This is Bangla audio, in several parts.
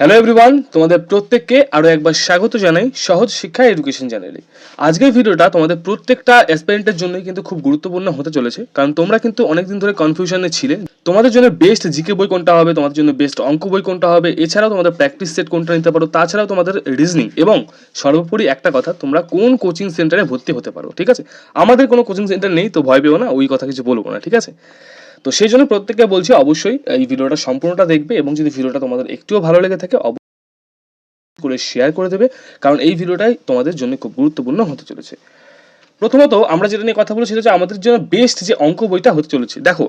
হ্যালো এভরিওয়ান তোমাদের প্রত্যেককে আরও একবার স্বাগত জানাই সহজ শিক্ষা এডুকেশন চ্যানেলে আজকের ভিডিওটা তোমাদের প্রত্যেকটা অ্যাসপিরেন্টের জন্যই কিন্তু খুব গুরুত্বপূর্ণ হতে চলেছে, কারণ তোমরা কিন্তু অনেকদিন ধরে কনফিউশনে ছিলে। তোমাদের জন্য বেস্ট জিকে বই কোনটা হবে, তোমাদের জন্য বেস্ট অঙ্ক বই কোনটা হবে, এছাড়াও তোমাদের প্র্যাকটিস সেট কোনটা নিতে পারো, তাছাড়াও তোমাদের রিজনিং এবং সর্বোপরি একটা কথা, তোমরা কোন কোচিং সেন্টারে ভর্তি হতে পারো, ঠিক আছে? আমাদের কোনো কোচিং সেন্টার নেই, তো ভয় পেও না, ওই কথা কিছু বলব না, ঠিক আছে? তো সেই জন্য প্রত্যেককে বলছি অবশ্যই এই ভিডিওটা সম্পূর্ণটা দেখবে এবং যদি ভিডিওটা তোমাদের একটুও ভালো লেগে থাকে করে শেয়ার করে দেবে, কারণ এই ভিডিওটাই তোমাদের জন্য খুব গুরুত্বপূর্ণ হতে চলেছে। প্রথমত আমরা যেটা নিয়ে কথা বলছি সেটা হচ্ছে আমাদের জন্য বেস্ট যে অঙ্ক বইটা হতে চলেছে। দেখো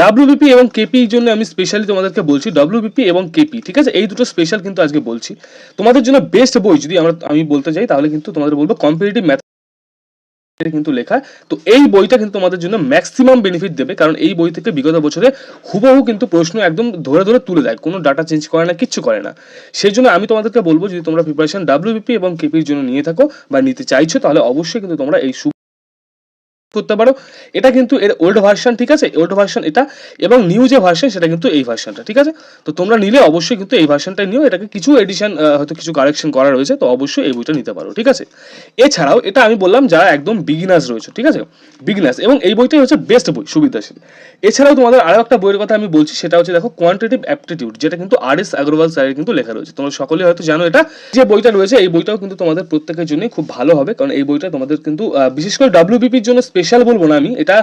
ডাব্লিউবিপি এবং কেপির জন্য আমি স্পেশালি তোমাদেরকে বলছি ডাব্লিউবিপি এবং কেপি ঠিক আছে? এই দুটো স্পেশাল কিন্তু আজকে বলছি। তোমাদের জন্য বেস্ট বই যদি আমরা, আমি বলতে চাই, তাহলে কিন্তু তোমাদের বলব কম্পিটিটিভ ম্যাথ কিন্তু লেখা। তো এই বইটা কিন্তু আমাদের জন্য ম্যাক্সিমাম বেনিফিট দেবে, কারণ এই বই থেকে বিগত বছরে হুবহু কিন্তু প্রশ্ন একদম ধরে ধরে তুলে দেয়, কোনো ডাটা চেঞ্জ করে না, কিচ্ছু করে না। সেই জন্য আমি তোমাদেরকে বলব, যদি তোমরা প্রিপারেশন ডাব্লিউবিপি এবং কেপির জন্য নিয়ে থাকো বা নিতে চাইছো, তাহলে অবশ্যই কিন্তু তোমরা এই করতে পারো। এটা কিন্তু এর ওল্ড ভার্সন ঠিক আছে? ওল্ড ভার্সন এটা এবং নিউ যে ভার্সন সেটা কিন্তু এই ভার্সনটা ঠিক আছে? তো তোমরা নিলে অবশ্যই কিন্তু এই ভার্সনটা নিও। এটাকে কিছু এডিশন হয়তো কিছু কারেকশন করা রয়েছে, তো অবশ্যই এই বইটা নিতে পারো, ঠিক আছে? এছাড়াও এটা আমি বললাম, যারা একদম বিগিনার্স রয়েছে, ঠিক আছে? বিগিনার্স এবং এই বইটাই হচ্ছে বেস্ট বই, সুবিধাশীল। এছাড়াও তোমাদের আরও একটা বইয়ের কথা আমি বলছি, সেটা হচ্ছে দেখো কোয়ান্টিটিভ অ্যাপটিটিউড যেটা কিন্তু আর এস আগরওয়াল স্যারের কিন্তু লেখা রয়েছে। তোমরা সকলে হয়তো জানো এটা। যে বইটা রয়েছে, এই বইটাও কিন্তু তোমাদের প্রত্যেকের জন্য খুব ভালো হবে, কারণ এই বইটা তোমাদের কিন্তু বিশেষ করে ডাব্লিউবিপির জন্য স্পেশাল বলব না আমি। এটা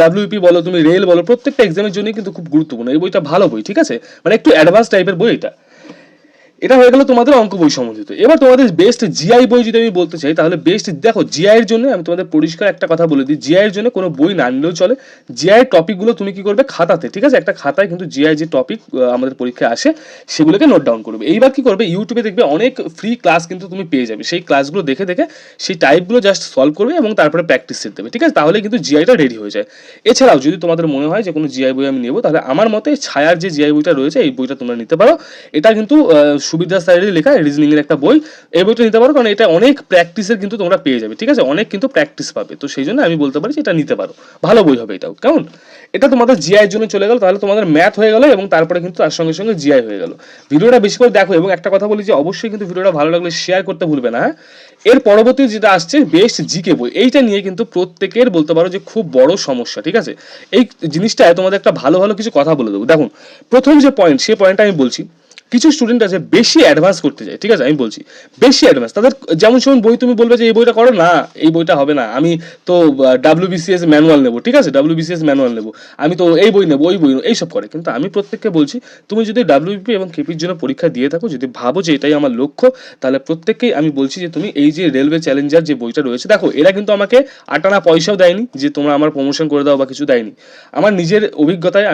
ডাব্লিউপি বলো, তুমি রেল বলো, প্রত্যেকটা এক্সামের জন্য কিন্তু খুব গুরুত্বপূর্ণ। এই বইটা ভালো বই, ঠিক আছে? মানে একটু অ্যাডভান্স টাইপের বই এটা। এটা হয়ে গেল তোমাদের অঙ্ক বই সম্বন্ধিত এবার তোমাদের বেস্ট জিআই বই যদি আমি বলতে চাই, তাহলে বেস্ট দেখো জিআই এর জন্য আমি তোমাদের পরিষ্কার একটা কথা বলে দিই। জিআই এর জন্য কোনো বই না নিলেও চলে। জিআই টপিকগুলো তুমি কি করবে? খাতাতে, ঠিক আছে? একটা খাতায় কিন্তু জিআই যে টপিক আমাদের পরীক্ষায় আসে, সেগুলোকে নোট ডাউন করবে। এইবার কি করবে? ইউটিউবে দেখবে অনেক ফ্রি ক্লাস কিন্তু তুমি পেয়ে যাবে। সেই ক্লাসগুলো দেখে দেখে সেই টাইপগুলো জাস্ট সলভ করবে এবং তারপরে প্র্যাকটিস সেট দেবে, ঠিক আছে? তাহলে কিন্তু জিআইটা রেডি হয়ে যায়। এছাড়াও যদি তোমাদের মনে হয় যে কোনো জিআই বই আমি নেব, তাহলে আমার মতে ছায়ার যে জিআই বইটা রয়েছে, এই বইটা তোমরা নিতে পারো। এটা কিন্তু সুবিধা স্যারেরই লেখা রিজনিং এর একটা বই এই বইটা নিতে পারো, কারণ এটা অনেক প্র্যাকটিসের কিন্তু তোমরা পেয়ে যাবে, ঠিক আছে? অনেক কিন্তু প্র্যাকটিস পাবে, তো সেই জন্য আমি বলতে পারি যে এটা নিতে পারো। ভালো বই হবে এটাও, কেমন? এটা তোমাদের জিআই এর জন্য চলে গেল, তাহলে তোমাদের ম্যাথ হয়ে গেল এবং তারপরে কিন্তু তার সঙ্গে সঙ্গে জিআই হয়ে গেল। ভিডিওটা বেশি করে দেখো, এবং একটা কথা বলি যে অবশ্যই কিন্তু ভিডিওটা ভালো লাগলে শেয়ার করতে ভুলবে না হ্যাঁ? এর পরবর্তী যেটা আসছে বেস্ট জিকে বই, এইটা নিয়ে কিন্তু প্রত্যেকের বলতে পারো যে খুব বড় সমস্যা, ঠিক আছে? এই জিনিসটায় তোমাদের একটা ভালো ভালো কিছু কথা বলে দেবো। দেখুন, প্রথম যে পয়েন্ট সেই পয়েন্টটা আমি বলছি। কিছু স্টুডেন্ট আছে বেশি অ্যাডভান্স করতে যায় ঠিক আছে? আমি বলছি, বেশি অ্যাডভান্স তাদের যেমন সেমন বই তুমি বলবে যে, এই বইটা করো? না, এই বইটা হবে না। আমি তো ডাব্লিউবিসিএস ম্যানুয়াল নেব, ঠিক আছে? ডাব্লিউবিসিএস ম্যানুয়াল নেব। আমি তো এই বই নেব, ওই বই নেব, এইসব করে। কিন্তু আমি প্রত্যেককে বলছি, তুমি যদি ডাব্লিউবিপি এবং কেপির জন্য পরীক্ষা দিয়ে থাকো, যদি ভাবো যে এটাই আমার লক্ষ্য, তাহলে প্রত্যেককেই আমি বলছি যে, তুমি এই যে রেলওয়ে চ্যালেঞ্জার যে বইটা রয়েছে, দেখো, এরা কিন্তু আমাকে আটানা পয়সাও দেয়নি যে তোমরা আমার প্রমোশন করে দাও বা কিছু দেয়নি। আমার নিজের অভিজ্ঞতায়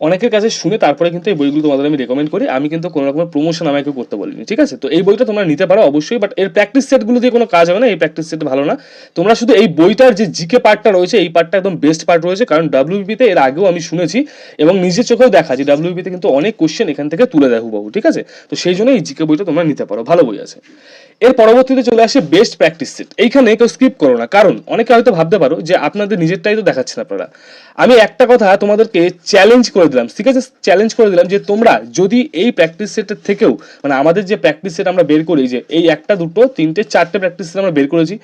অনেকের কাছে শুনে তারপরে কিন্তু এই বইগুলো তোমাদের আমি রেকমেন্ড করি। আমি কিন্তু কোনো রকমের প্রমোশন আমাকে করতে বলিনি, ঠিক আছে? তো এই বইটা তোমরা নিতে পারো অবশ্যই বাট এর প্র্যাকটিস সেটগুলো দিয়ে কোনো কাজ হবে না, এই প্র্যাকটিস সেট ভালো না। তোমরা শুধু এই বইটার যে জিকে পার্টটা রয়েছে, এই পার্টটা একদম বেস্ট পার্ট রয়েছে, কারণ ডাব্লিউবিতে এর আগেও আমি শুনেছি এবং নিজের চোখেও দেখা যে ডাব্লিউবিতে কিন্তু অনেক কোশ্চেন এখান থেকে তুলে দেয় হুবাহু, ঠিক আছে? তো সেই জন্য এই জিকে বইটা তোমরা নিতে পারো, ভালো বই আছে। এর পরবর্তীতে চলে আসে বেস্ট প্র্যাকটিস সেট এইখানে কেউ স্কিপ করো না। কারণ অনেকে হয়তো ভাবতে পারো যে আপনাদের নিজেরটাই তো দেখাচ্ছেন আপনারা। আমি একটা কথা তোমাদেরকে চ্যালেঞ্জ করে দিলাম, ঠিক আছে? চ্যালেঞ্জ করে দিলাম যে তোমরা যদি এই প্র্যাকটিস সেটের থেকেও মানে আমাদের যে প্র্যাকটিস সেট আমরা বের করি, যে এই একটা, দুটো, তিনটে, চারটে প্র্যাকটিস সেট আমরা বের করেছি,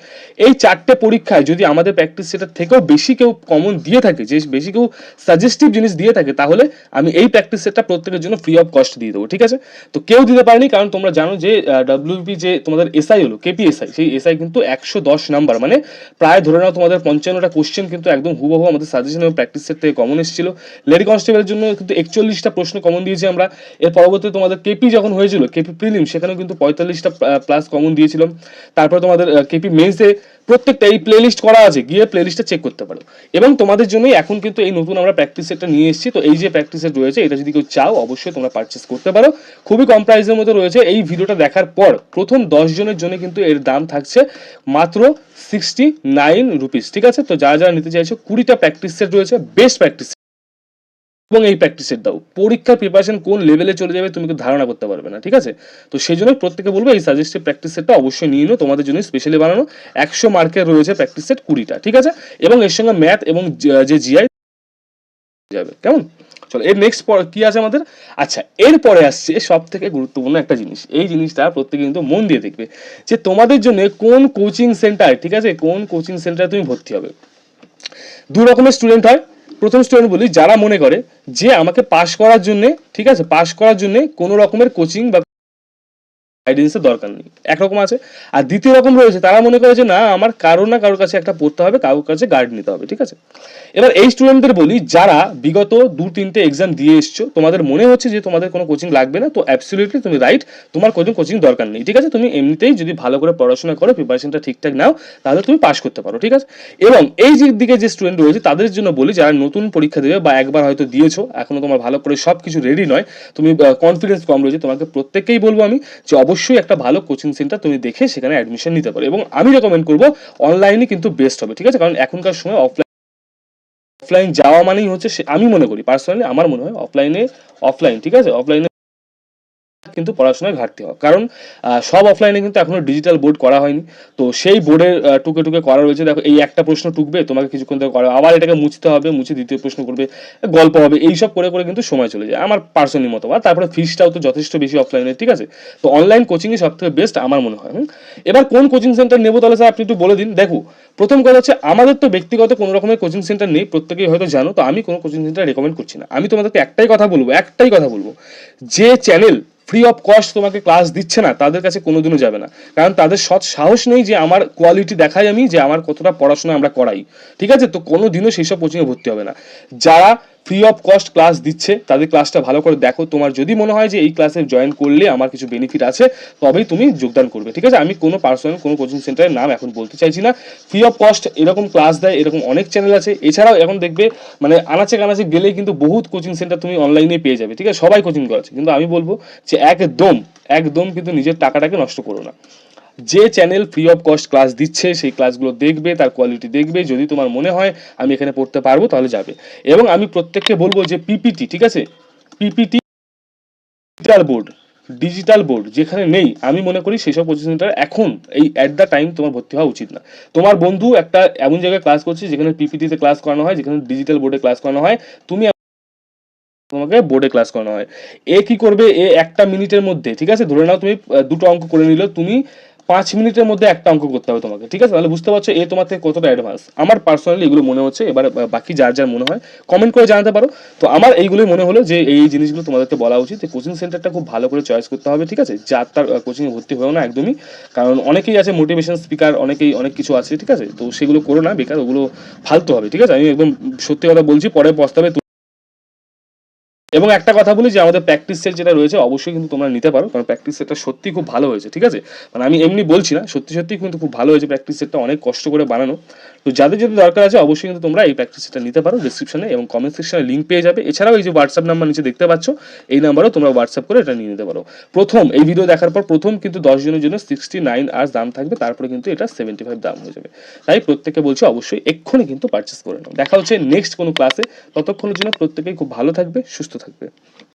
এই চারটে পরীক্ষায় যদি আমাদের প্র্যাকটিস সেটের থেকেও বেশি কেউ কমন দিয়ে থাকে, যে বেশি কেউ সাজেস্টিভ জিনিস দিয়ে থাকে, তাহলে আমি এই প্র্যাকটিস সেটটা প্রত্যেকের জন্য ফ্রি অফ কস্ট দিয়ে দেবো, ঠিক আছে? তো কেউ দিতে পারেনি, কারণ তোমরা জানো যে ডাব্লিউপি যে তোমাদের এসআই হলো কেপি এসআই সেই এসআই কিন্তু একশো দশ নাম্বার মানে প্রায় ধরে নাও তোমাদের পঞ্চান্নটা কোশ্চেন কিন্তু একদম হুবহু আমাদের সাজেশন এবং প্র্যাকটিস সেট থেকে কমন এসেছিল। লেডি কনস্টেবলের জন্য কিন্তু একচল্লিশটা প্রশ্ন কমন দিয়েছি আমরা। এর পরবর্তী তোমাদের কেপি যখন হয়েছিল কেপি প্রিলিম সেখানেও কিন্তু পঁয়তাল্লিশটা প্লাস কমন দিয়েছিলাম। তারপরে তোমাদের কেপি মেন্সে প্রত্যেকটা এই প্লে লিস্ট করা আছে, গিয়ে প্লেলিস্টটা চেক করতে পারো। এবং তোমাদের জন্যই এখন কিন্তু এই নতুন আমরা প্র্যাকটিস সেটটা নিয়ে এসেছি। তো এই যে প্র্যাকটিস সেট রয়েছে, এটা যদি কেউ চাও, অবশ্যই তোমরা পারচেস করতে পারো। খুবই কম প্রাইসের মধ্যে রয়েছে। এই ভিডিওটা দেখার পর প্রথম দশ জনের জন্য কিন্তু এর দাম থাকছে মাত্র সিক্সটি নাইন রুপিস ঠিক আছে? তো যারা যারা নিতে চাইছো, কুড়িটা প্র্যাকটিস সেট রয়েছে বেস্ট প্র্যাকটিস এবং এই প্র্যাকটিস সেট দাও। পরীক্ষার প্রিপারেশন কোন লেভেলে চলে যাবে তুমি ধারণা করতে পারবে না, ঠিক আছে? তো সেই জন্য প্রত্যেকে বলব, এই সাজেস্টিভ প্র্যাকটিস সেটটা অবশ্যই নিয়ে নিও, তোমাদের জন্য স্পেশালি বানানো। একশো মার্কের রয়েছে প্র্যাকটিস সেট কুড়িটা, ঠিক আছে? এবং এর সঙ্গে ম্যাথ এবং যে জিআই যাবে, কেমন? চলো, এর নেক্সট কি আছে আমাদের? আচ্ছা এরপরে আসছে সব থেকে গুরুত্বপূর্ণ একটা জিনিস। এই জিনিসটা প্রত্যেকে কিন্তু মন দিয়ে দেখবে যে তোমাদের জন্য কোন কোচিং সেন্টার ঠিক আছে? কোন কোচিং সেন্টারে তুমি ভর্তি হবে? দু রকমের স্টুডেন্ট হয়। প্রথম স্টুডেন্ট বলি, যারা মনে করে যে আমাকে পাশ করার জন্যে, ঠিক আছে পাশ করার জন্যে কোনো রকমের কোচিং বা গাইডেন্সের দরকার নেই। একরকম আছে। আর দ্বিতীয় রকম রয়েছে, তারা মনে করে যে না, আমার কারও না কারোর কাছে একটা পড়তে হবে, কারোর কাছে গাইড নিতে হবে, ঠিক আছে? এবার এই স্টুডেন্টদের বলি, যারা বিগত দু, তিনটে এক্সাম দিয়ে এসছো, তোমাদের মনে হচ্ছে যে তোমাদের কোনো কোচিং লাগবে না, তো অ্যাবসলিউটলি তুমি রাইট তোমার কোনো কোচিং দরকার নেই, ঠিক আছে? তুমি এমনিতেই যদি ভালো করে পড়াশোনা করো প্রিপারেশনটা ঠিকঠাক নাও, তাহলে তুমি পাস করতে পারো, ঠিক আছে? এবং এই যে দিকে যে স্টুডেন্ট রয়েছে, তাদের জন্য বলি, যারা নতুন পরীক্ষা দেবে বা একবার হয়তো দিয়েছ, এখনও তোমার ভালো করে সব কিছু রেডি নয়, তুমি কনফিডেন্স কম রয়েছে, তোমাকে প্রত্যেককেই বলব আমি যে অবশ্যই একটা ভালো কোচিং সেন্টার তুমি দেখে সেখানে অ্যাডমিশন নিতে পারো। এবং আমি রেকমেন্ড করব অনলাইনে কিন্তু বেস্ট হবে, ঠিক আছে? কারণ এখনকার সময় অফলাইন অফলাইন যাওয়া মানেই হচ্ছে আমি মনে করি পার্সোনালি আমার মনে হয় অফলাইনে অফলাইন ঠিক আছে? অফলাইনে কিন্তু পড়াশোনায় ঘাটতি হয়। কারণ সব অফলাইনে কিন্তু এখনও ডিজিটাল বোর্ড করা হয়নি। তো সেই বোর্ডের টুকে টুকে করা রয়েছে। দেখো, এই একটা প্রশ্ন টুকবে, তোমাকে কিছুক্ষণ ধরে করা। আবার এটাকে মুছতে হবে, মুছে দ্বিতীয় প্রশ্ন করবে, গল্প হবে, এইসব করে করে কিন্তু সময় চলে যায়। আমার পার্সোনালি মতবাদ। তারপরে ফিসটাও তো যথেষ্ট বেশি অফলাইনে ঠিক আছে? তো অনলাইন কোচিংই সব থেকে বেস্ট আমার মনে হয়। এবার কোন কোচিং সেন্টার নেব তাহলে স্যার আপনি একটু বলে দিন। দেখো, প্রথম কথা হচ্ছে, আমাদের তো ব্যক্তিগত কোনো রকমের কোচিং সেন্টার নেই, প্রত্যেকেই হয়তো জানো, তো আমি কোনো কোচিং সেন্টার রেকমেন্ড করছি না। আমি তোমাদেরকে একটাই কথা বলব, একটাই কথা বলব। যে চ্যানেল ফ্রি অফ কস্ট তোমাকে ক্লাস দিচ্ছে না, তাদের কাছে কোনোদিনও যাবে না। কারণ তাদের সৎ সাহস নেই যে আমার কোয়ালিটি দেখাই আমি, যে আমার কতটা পড়াশোনা আমরা করাই। ঠিক আছে? তো কোনো দিনও সেই সব কোচিংয়ে ভর্তি হবে না। যারা ফ্রি অফ কস্ট ক্লাস দিচ্ছে। তাদের ক্লাসটা ভালো করে দেখো। তোমার যদি মনে হয় যে এই ক্লাসে জয়েন করলে আমার কিছু বেনিফিট আছে, তবেই তুমি যোগদান করবে। ঠিক আছে? আমি কোনো পার্সোনাল কোনো কোচিং সেন্টারের নাম এখন বলতে চাইছি না। ফ্রি অফ কস্ট এরকম ক্লাস দেয়, এরকম অনেক চ্যানেল আছে। এছাড়াও এখন দেখবে মানে আনাচে কানাচে গেলেই কিন্তু বহুত কোচিং সেন্টার তুমি অনলাইনে পেয়ে যাবে। ঠিক আছে? সবাই কোচিং করাচ্ছে। কিন্তু আমি বলব যে একদম একদম কিন্তু নিজের টাকাটাকে নষ্ট করো না। যে channel free of cost class দিচ্ছে, সেই ক্লাসগুলো দেখবে, তার কোয়ালিটি দেখবে, যদি তোমার মনে হয় আমি এখানে পড়তে পারব, তাহলে যাবে। এবং আমি প্রত্যেককে বলব যে পিপিটি ঠিক আছে? PPT digital board digital board যেখানে নেই, আমি মনে করি সেসব সেন্টার এখন, এই অ্যাট দ্য টাইম তোমার ভর্তি হওয়া উচিত না। তোমার বন্ধু একটা এমন জায়গায় ক্লাস করছে, যেখানে পিপিটিতে ক্লাস করানো হয়, যেখানে ডিজিটাল বোর্ডে ক্লাস করানো হয়, তুমি তোমাকে বোর্ডে ক্লাস করানো হয়। এ কি করবে? এ একটা মিনিটের মধ্যে, ঠিক আছে? ধরে নাও তুমি দুটো অঙ্ক করে নিলে, তুমি পাঁচ মিনিটের মধ্যে একটা অঙ্ক করতে হবে তোমাকে, ঠিক আছে? তাহলে বুঝতে পারছ এ তোমার থেকে কতটা অ্যাডভান্স আমার পার্সোনালি এগুলো মনে হচ্ছে, এবার বাকি যার যার মনে হয় কমেন্ট করে জানাতে পারো। তো আমার এইগুলোই মনে হলো যে এই জিনিসগুলো তোমাদেরকে বলা উচিত কোচিং সেন্টারটা খুব ভালো করে চয়েস করতে হবে, ঠিক আছে? যার তার কোচিংয়ে ভর্তি হয়েও না একদমই। কারণ অনেকেই আছে মোটিভেশন স্পিকার অনেকেই অনেক কিছু আছে, ঠিক আছে? তো সেগুলো করো না, বেকার ওগুলো ফালতু হবে, ঠিক আছে? আমি একদম সত্যি কথা বলছি, পরে পস্তাবে এবং একটা কথা বলি যে আমাদের প্র্যাকটিস সেট যেটা রয়েছে, অবশ্যই কিন্তু তোমরা নিতে পারো, কারণ প্র্যাকটিস সেটটা সত্যি খুব ভালো হয়েছে, ঠিক আছে? মানে আমি এমনি বলছি না, সত্যি সত্যি কিন্তু খুব ভালো হয়েছে প্র্যাকটিস সেটটা অনেক কষ্ট করে বানানো। তো যাদের যদি দরকার আছে, অবশ্যই কিন্তু তোমরা এই প্র্যাকটিস সেটটা নিতে পারো ডিসক্রিপশনে এবং কমেন্ট সেকশনে লিঙ্ক পেয়ে যাবে। এছাড়াও এই যে হোয়াটসঅ্যাপ নাম্বার নিচে দেখতে পাচ্ছ, এই নাম্বারও তোমরা হোয়াটসঅ্যাপ করে এটা নিয়ে নিতে পারো। প্রথম, এই ভিডিও দেখার পর প্রথম কিন্তু দশ জনের জন্য সিক্সটি নাইন আওয়ার্স দাম থাকবে, তারপরে কিন্তু এটা সেভেন্টি ফাইভ দাম হয়ে যাবে। তাই প্রত্যেককে বলছি অবশ্যই এক্ষুনি কিন্তু পারচেস করে নাও। দেখা হচ্ছে নেক্সট কোনো ক্লাসে ততক্ষণের জন্য প্রত্যেকেই খুব ভালো থাকবে, সুস্থ থাকবে।